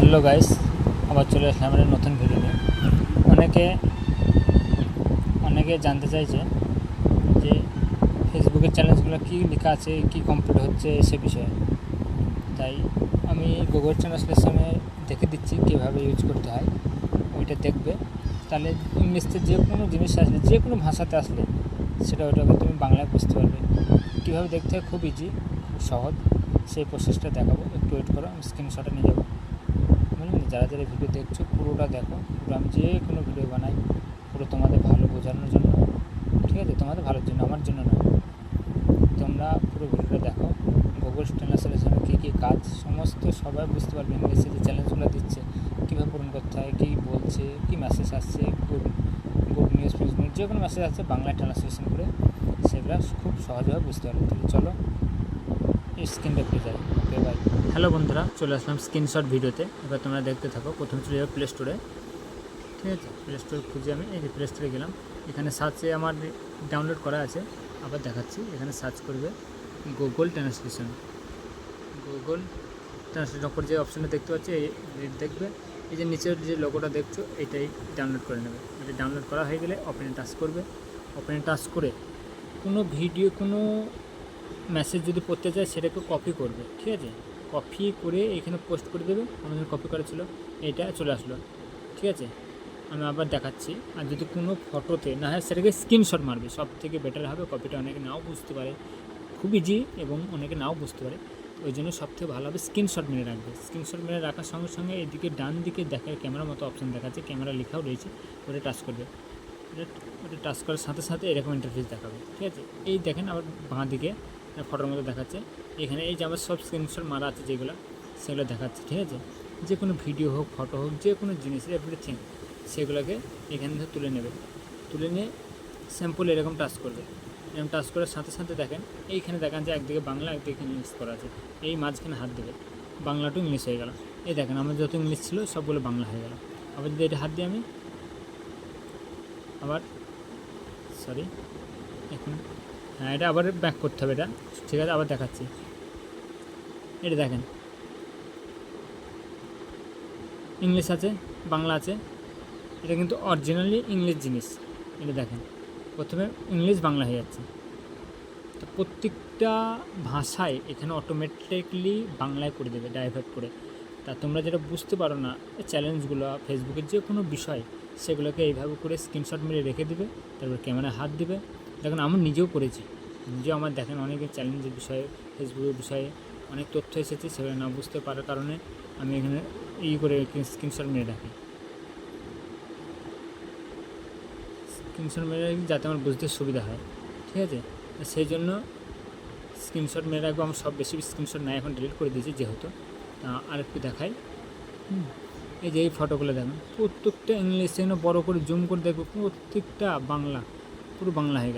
Hello guys, আবার চলে আসলাম আমরা নতুন ভিডিও অনেকে অনেকে জানতে চাইছে যে ফেসবুকের চ্যালেঞ্জগুলো কী লেখা আছে, কী কমপ্লিট হচ্ছে সে বিষয়ে। তাই আমি গুগল ট্রান্সলেশনে দেখে দিচ্ছি কীভাবে ইউজ করতে হয়। ওইটা দেখবে। তাহলে ইংলিশতে যে কোনো জিনিস আসলে, যে কোনো ভাষাতে আসলে সেটা ওটাকে তুমি বাংলায় বুঝতে পারবে। কীভাবে দেখতে হয় খুব ইজি খুব সহজ। সেই প্রসেসটা দেখাবো। একটু ওয়েট করো, আমি স্ক্রিনশটে নিয়ে যাব। যারা যারা ভিডিও দেখছ, পুরোটা দেখো। পুরো আমি যে কোনো ভিডিও বানাই, পুরো তোমাদের ভালো বোঝানোর জন্য। ঠিক আছে? তোমাদের ভালোর জন্য, আমার জন্য নয়। তোমরা পুরো ভিডিওটা দেখো। গুগল ট্রান্সলেশনে কী কী কাজ, সমস্ত সবাই বুঝতে পারবে ইংলিশে যে চ্যালেঞ্জগুলো দিচ্ছে, কীভাবে পূরণ করতে হয়, কী বলছে, কী মেসেজ আসছে good good news fuse news যে কোনো মেসেজ আসছে, বাংলায় ট্রান্সলেশন করে সেগুলো খুব সহজভাবে বুঝতে পারবে। চলো স্ক্রিন দেখতে যাই হ্যালো বন্ধুরা, চলে আসলাম স্ক্রিনশট ভিডিওতে। এবার তোমরা দেখতে থাকো, প্রথমে চলে যাবে প্লে স্টোরে ঠিক আছে? প্লে স্টোর খুঁজে আমি এই যে প্লে স্টোরে গেলাম। এখানে সার্চে আমার ডাউনলোড করা আছে। আবার দেখাচ্ছি, এখানে সার্চ করবে গুগল ট্রান্সলেশন গুগল ট্রান্সলেশন ওপর যে অপশানটা দেখতে পাচ্ছি, এই দেখবে। এই যে নিচের যে লোগোটা দেখছ, এটাই ডাউনলোড করে নেবে। এটা ডাউনলোড করা হয়ে গেলে ওপেনে টাচ করবে। ওপেনে টাচ করে কোনো ভিডিও কোনো মেসেজ যদি পড়তে চায় সেটাকে কপি করবে, ঠিক আছে? কপি করে এখানে পোস্ট করে দেবে, আমাদের কপি করা ছিল, এটা চলে আসলো, ঠিক আছে? আমি আবার দেখাচ্ছি, আর যদি কোনো ফটোতে না হয়, সেটাকে স্ক্রিনশট মারবে সব থেকে বেটার হবে কপিটা অনেকে নাও বুঝতে পারে, খুব ইজি এবং অনেকে নাও বুঝতে পারে, ওই জন্য সব থেকে ভালো হবে স্ক্রিনশট মেরে রাখবে স্ক্রিনশট মেরে রাখার সঙ্গে সঙ্গে এদিকে ডান দিকে দেখার ক্যামেরার মতো অপশান দেখাচ্ছে ক্যামেরা লেখাও রয়েছে, ওটা টাচ করবে, ওটা ওটা টাচ করার সাথে সাথে এরকম ইন্টারফেস দেখাবে, ঠিক আছে? এই দেখেন আবার বাঁ দিকে ফটোর মধ্যে দেখাচ্ছে। এখানে এই যে আমার সব স্ক্রিনশট মারা আছে যেগুলো, সেগুলো দেখাচ্ছে, ঠিক আছে? যে কোনো ভিডিও হোক ফটো হোক, যে কোনো জিনিস এভরিথিং সেগুলোকে এখান থেকে তুলে নেবে। তুলে নিয়ে স্যাম্পল এরকম টাচ করবে। এরকম টাচ করার সাথে সাথে দেখেন, এইখানে দেখান যে একদিকে বাংলা, একদিকে ইংলিশ করা আছে। এই মাঝখানে হাত দেবে। বাংলা টু ইংলিশ হয়ে গেল। এই দেখেন, আমার যত ইংলিশ ছিল, সবগুলো বাংলা হয়ে গেল। আবার যদি এটা হাত দিই আমি, আবার সরি এখন হ্যাঁ এটা আবার ব্যাক করতে হবে এটা। ঠিক আছে, আবার দেখাচ্ছি। এটা দেখেন। ইংলিশ আছে, বাংলা আছে। এটা কিন্তু অরিজিনালি ইংলিশ জিনিস। এটা দেখেন। প্রথমে ইংলিশ বাংলা হয়ে যাচ্ছে। তো প্রত্যেকটা ভাষায় এখানে অটোমেটিকলি বাংলায় করে দেবে ডাইভার্ট করে। তা তোমরা যেটা বুঝতে পারো না চ্যালেঞ্জগুলো ফেসবুকের যে কোনো বিষয়, সেগুলোকে এইভাবে করে স্ক্রিনশট মেরে রেখে দিবে, তারপর ক্যামেরায় হাত দিবে। দেখুন আমি নিজেও করেছি নিজেও আমার দেখেন অনেকে চ্যালেঞ্জের বিষয়ে ফেসবুকের বিষয়ে অনেক তথ্য এসেছে সেগুলো না বুঝতে পারার কারণে আমি এখানে ই করে স্ক্রিনশট মেরে রাখি। স্ক্রিনশট মেরে রাখি যাতে আমার বুঝতে সুবিধা হয় ঠিক আছে? সেই জন্য স্ক্রিনশট মেরে রাখব আমার সব বেশি স্ক্রিনশট নাই এখন ডিলিট করে দিয়েছি যেহেতু। তা আরেকটু দেখাই। হুম, এই যে এই ফটোগুলো দেখেন প্রত্যেকটা ইংলিশ এখানে বড়ো করে জুম করে দেখব প্রত্যেকটা বাংলা পুরো বাংলা হয়ে গেছে।